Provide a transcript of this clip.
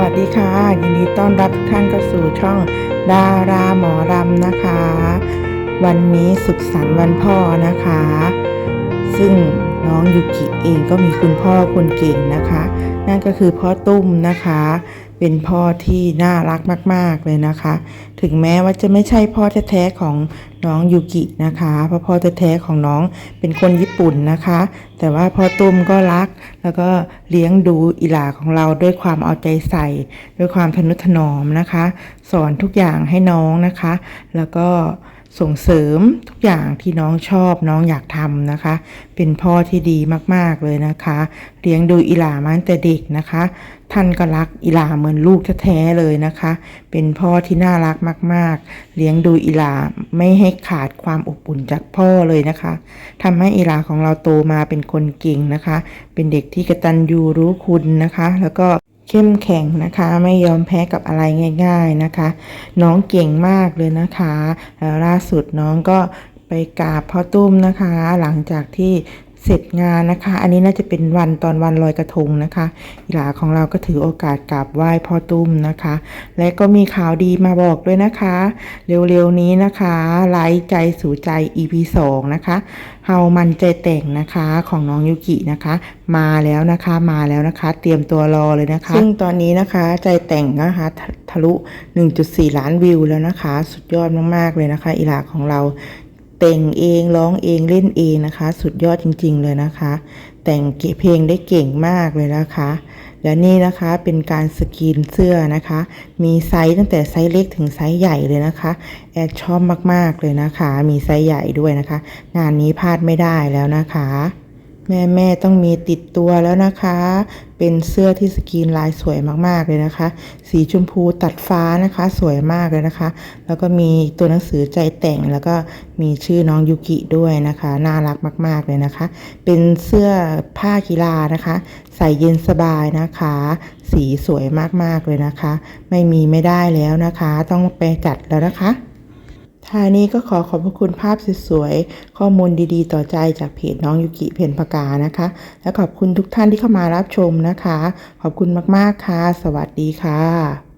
วัสดีค่ะ ยินดีต้อนรับทุกท่านเข้าสู่ช่องดาราหมอรำนะคะ วันนี้สุขสันต์วันพ่อนะคะ ซึ่งน้องยูกิเองก็มีคุณพ่อคนเก่งนะคะ นั่นก็คือพ่อตุ้มนะคะ เป็นพ่อที่น่ารักมาก ๆ เลยนะคะ ถึงแม้ว่าจะไม่ใช่พ่อแท้ๆของน้องยูกินะคะเพราะพ่อแท้ๆของน้องเป็นคนญี่ปุ่นนะคะ แต่ว่าพ่อตุ้มก็รัก แล้วก็เลี้ยงดูอิหลาของเราด้วยความเอาใจใส่ ด้วยความทนุถนอมนะคะ สอนทุกอย่างให้น้องนะคะ แล้วก็ ส่งเสริมทุกอย่างที่น้องชอบน้องอยากทำนะคะ เป็นพ่อที่ดีมากๆเลยนะคะ เลี้ยงดูอิหลามาตั้งแต่เด็กนะคะ ท่านก็รักอิหลาเหมือนลูกแท้ๆเลยนะคะ เป็นพ่อที่น่ารักมาก ๆ เลี้ยงดูอิหลาไม่ให้ขาดความอบอุ่นจากพ่อเลยนะคะทำให้อิหลาของเราโตมาเป็นคนเก่งนะคะ เป็นเด็กที่กระตัญญูรู้คุณนะคะ แล้วก็ เข้มแข็งนะคะ ไม่ยอมแพ้กับอะไรง่าย ๆนะคะ น้องเก่งมากเลยนะคะแล้วล่าสุดน้องก็ไปกราบพ่อตุ้มนะคะ หลังจากที่ เสร็จงานนะคะ อันนี้น่าจะเป็นวันตอนวันลอยกระทงนะคะอิหลาของเราก็ถือโอกาสกราบไหว้พ่อตุ้มนะคะ และก็มีข่าวดีมาบอกด้วยนะคะ เร็วๆนี้นะคะไลฟ์ใจสู่ใจ EP 2 นะคะเฮามันใจแต่งนะคะของน้องยูกินะคะ มาแล้วนะคะมาแล้วนะคะ เตรียมตัวรอเลยนะคะ ซึ่งตอนนี้นะคะใจแต่งนะคะทะทะลุ 1.4 ล้านวิวแล้วนะคะ สุดยอดมากๆเลยนะคะอิหลาของเรา แต่งเองร้องเองเล่นเองนะคะ สุดยอดจริง ๆ เลยนะคะ แต่งเพลงได้เก่งมากเลยนะคะ และนี่นะคะเป็นการสกรีนเสื้อนะคะ มีไซส์ตั้งแต่ไซส์เล็กถึงไซส์ใหญ่เลยนะคะ แอดชอบมากๆเลยนะคะ มีไซส์ใหญ่ด้วยนะคะ งานนี้พลาดไม่ได้แล้วนะคะ แม่แม่ๆต้องมีติดตัวแล้วนะคะ เป็นเสื้อที่สกรีนลายสวยมากๆเลยนะคะ สีชมพูตัดฟ้านะคะ สวยมากเลยนะคะ แล้วก็มีตัวหนังสือใจแต่งแล้วก็มีชื่อน้องยูกิด้วยนะคะ น่ารักมาก ๆเลยนะคะ เป็นเสื้อผ้ากีฬานะคะ ใส่เย็นสบายนะคะ สีสวยมากๆเลยนะคะ ไม่มีไม่ได้แล้วนะคะ ต้องไปจัดแล้วนะคะ ท้ายนี้ก็ขอขอบพระคุณภาพสวยๆ ข้อมูลดีๆ ต่อใจจากเพจน้องยุกิเพนปากานะคะ และขอบคุณทุกท่านที่เข้ามารับชมนะคะ ขอบคุณมากๆค่ะ สวัสดีค่ะ